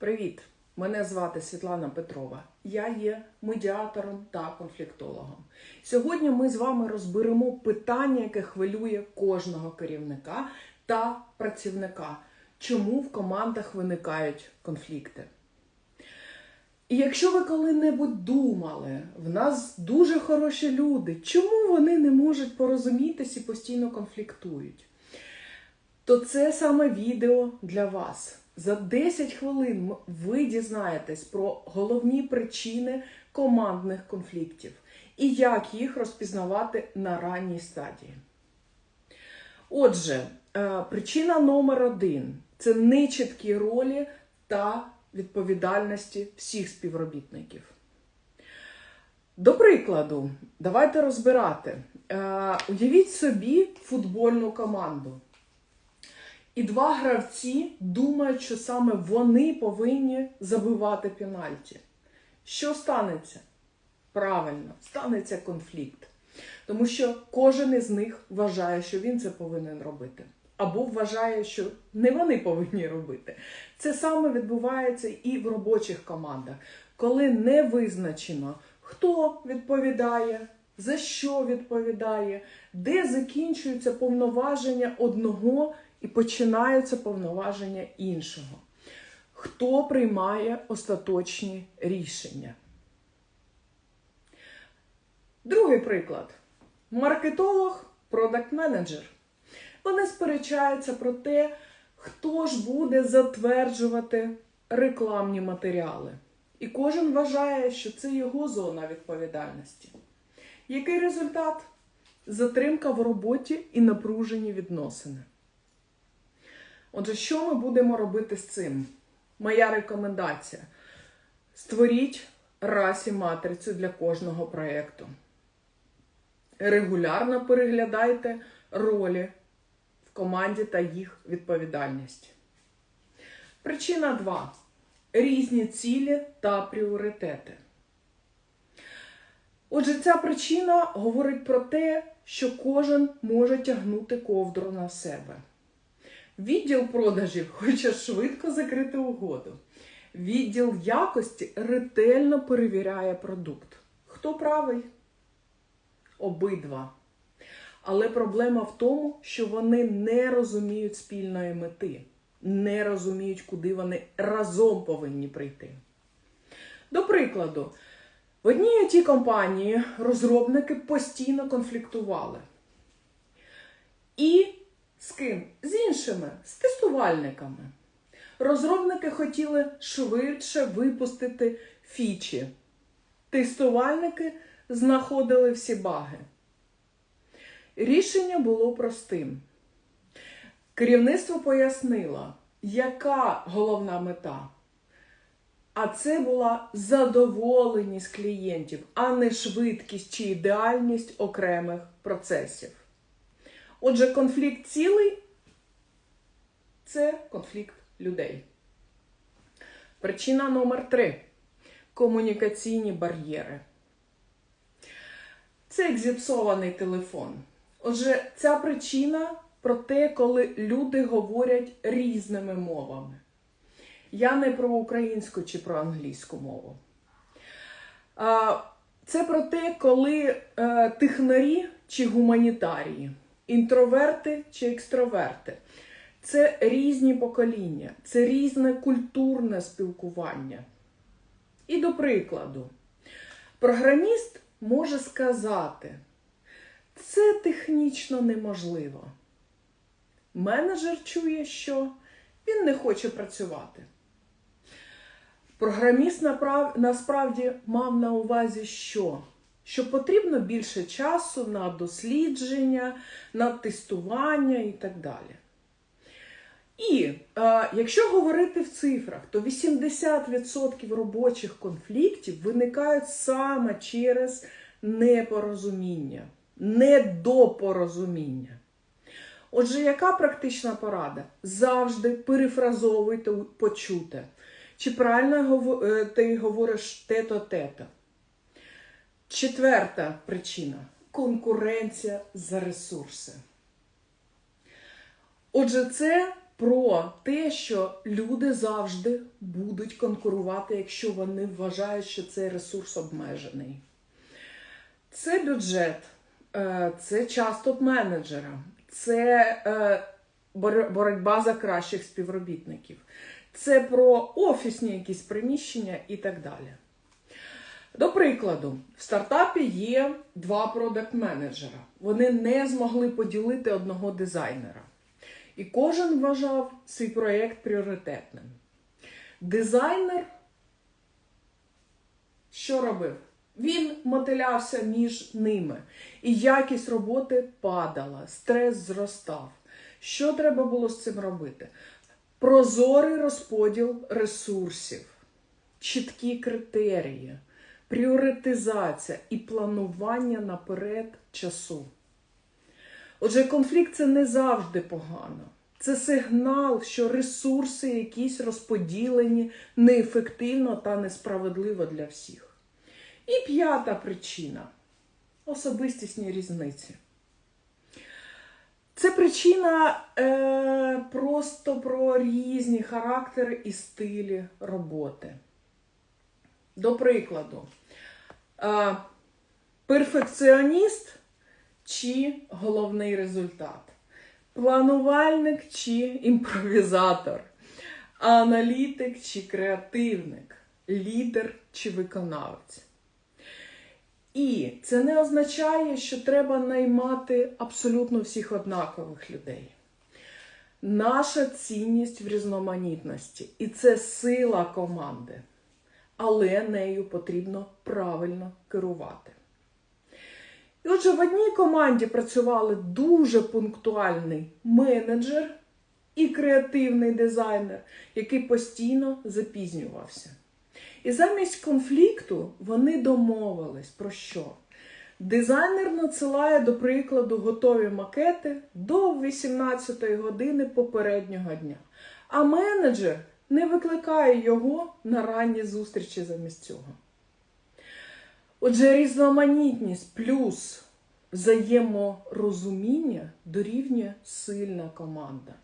Привіт! Мене звати Світлана Петрова. Я є медіатором та конфліктологом. Сьогодні ми з вами розберемо питання, яке хвилює кожного керівника та працівника. Чому в командах виникають конфлікти? І якщо ви коли-небудь думали, в нас дуже хороші люди, чому вони не можуть порозумітись і постійно конфліктують? то це саме відео для вас. За 10 хвилин ви дізнаєтесь про головні причини командних конфліктів і як їх розпізнавати на ранній стадії. Отже, е, причина номер один це нечіткі ролі та відповідальності всіх співробітників. До прикладу, давайте розбирати. Е, Уявіть собі футбольну команду. І два гравці думають, що саме вони повинні забивати пенальті. Що станеться? Правильно, станеться конфлікт. Тому що кожен із них вважає, що він це повинен робити. Або вважає, що не вони повинні робити. Це саме відбувається і в робочих командах, коли не визначено, хто відповідає, за що відповідає, де закінчуються повноваження одного і починаються повноваження іншого. Хто приймає остаточні рішення? Другий приклад: маркетолог, продакт-менеджер. Вони сперечаються про те, хто ж буде затверджувати рекламні матеріали. І кожен вважає, що це його зона відповідальності. Який результат? Затримка в роботі і напружені відносини. Отже, що ми будемо робити з цим? Моя рекомендація: створіть расі матрицю для кожного проєкту. Регулярно переглядайте ролі в команді та їх відповідальність. Причина 2. Різні цілі та пріоритети. Отже, ця причина говорить про те, що кожен може тягнути ковдру на себе. Відділ продажів хоче швидко закрити угоду. Відділ якості ретельно перевіряє продукт. Хто правий? Обидва. Але проблема в тому, що вони не розуміють спільної мети, не розуміють, куди вони разом повинні прийти. До прикладу, в одній it компанії розробники постійно конфліктували. І з ким? З іншими, з тестувальниками. Розробники хотіли швидше випустити фічі. Тестувальники знаходили всі баги. Рішення було простим. Керівництво пояснило, яка головна мета. А це була задоволеність клієнтів, а не швидкість чи ідеальність окремих процесів. Отже, конфлікт цілий це конфлікт людей. Причина номер три комунікаційні бар'єри. Це як зіпсований телефон. Отже, ця причина про те, коли люди говорять різними мовами. Я не про українську чи про англійську мову. Це про те, коли е, технарі чи гуманітарії, інтроверти чи екстроверти. Це різні покоління, це різне культурне спілкування. І до прикладу, програміст може сказати, це технічно неможливо. Менеджер чує, що він не хоче працювати. Програміст насправді мав на увазі, що? Що потрібно більше часу на дослідження, на тестування і так далі. І е, якщо говорити в цифрах, то 80% робочих конфліктів виникають саме через непорозуміння, недопорозуміння. Отже, яка практична порада? Завжди перефразовуйте почуте. Чи правильно е, ти говориш тето-тето? Четверта причина конкуренція за ресурси. Отже, це про те, що люди завжди будуть конкурувати, якщо вони вважають, що цей ресурс обмежений. Це бюджет, е, це час топ-менеджера, це е, боротьба за кращих співробітників, це про офісні якісь приміщення і так далі. До прикладу, в стартапі є два продакт-менеджера. Вони не змогли поділити одного дизайнера. І кожен вважав свій проєкт пріоритетним. Дизайнер що робив? Він мотилявся між ними, і якість роботи падала, стрес зростав. Що треба було з цим робити? Прозорий розподіл ресурсів, чіткі критерії, пріоритизація і планування наперед часу. Отже, конфлікт це не завжди погано. Це сигнал, що ресурси якісь розподілені неефективно та несправедливо для всіх. І п'ята причина особистісні різниці. Це причина е, просто про різні характери і стилі роботи. До прикладу, перфекціоніст чи головний результат, планувальник чи імпровізатор, аналітик чи креативник, лідер чи виконавець. І це не означає, що треба наймати абсолютно всіх однакових людей. Наша цінність в різноманітності, і це сила команди, але нею потрібно правильно керувати. І отже, в одній команді працювали дуже пунктуальний менеджер і креативний дизайнер, який постійно запізнювався. І замість конфлікту вони домовились про що? Дизайнер надсилає, до прикладу, готові макети до 18-ї години попереднього дня, а менеджер не викликає його на ранні зустрічі замість цього. Отже, різноманітність плюс взаєморозуміння дорівнює сильна команда.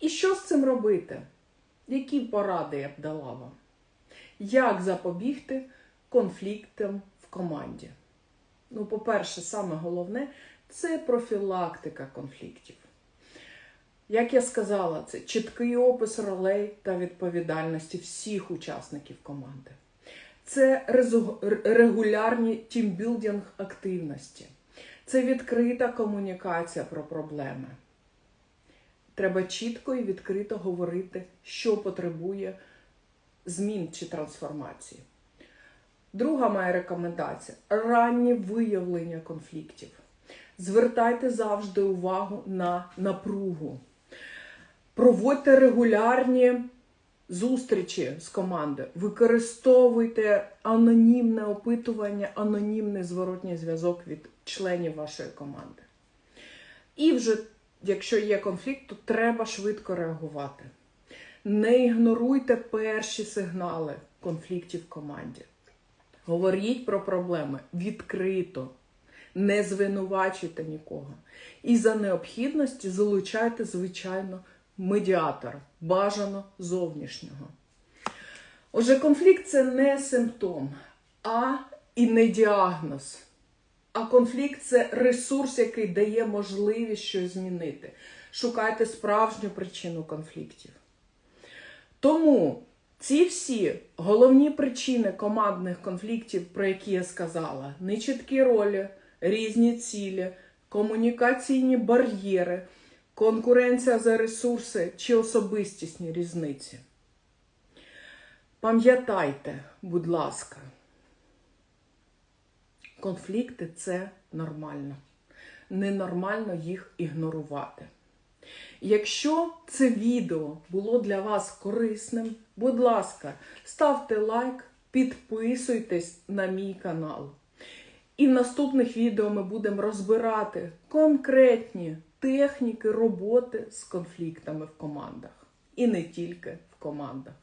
І що з цим робити? Які поради я б дала вам? Як запобігти конфліктам в команді? Ну, по-перше, саме головне це профілактика конфліктів. Як я сказала, це чіткий опис ролей та відповідальності всіх учасників команди. Це регулярні тімбілдинг активності. Це відкрита комунікація про проблеми. Треба чітко і відкрито говорити, що потребує змін чи трансформації. Друга моя рекомендація раннє виявлення конфліктів. Звертайте завжди увагу на напругу. Проводьте регулярні зустрічі з командою. Використовуйте анонімне опитування, анонімний зворотній зв'язок від членів вашої команди. І вже, якщо є конфлікт, то треба швидко реагувати. Не ігноруйте перші сигнали конфліктів в команді. Говоріть про проблеми відкрито, не звинувачуйте нікого. І за необхідності залучайте, звичайно, медіатора, бажано зовнішнього. Отже, конфлікт це не симптом, а і не діагноз. А конфлікт це ресурс, який дає можливість щось змінити. Шукайте справжню причину конфліктів. Тому ці всі головні причини командних конфліктів, про які я сказала, нечіткі ролі, різні цілі, комунікаційні бар'єри, конкуренція за ресурси чи особистісні різниці. Пам'ятайте, будь ласка, конфлікти це нормально. Ненормально їх ігнорувати. Якщо це відео було для вас корисним, будь ласка, ставте лайк, підписуйтесь на мій канал. І в наступних відео ми будемо розбирати конкретні техніки роботи з конфліктами в командах. І не тільки в командах.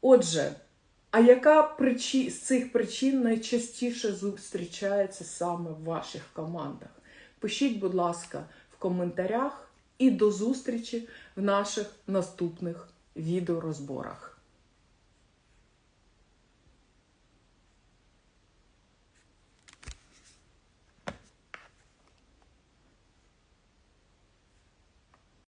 Отже, а яка причі... з цих причин найчастіше зустрічається саме в ваших командах? Пишіть, будь ласка, в коментарях, і до зустрічі в наших наступних відеорозборах.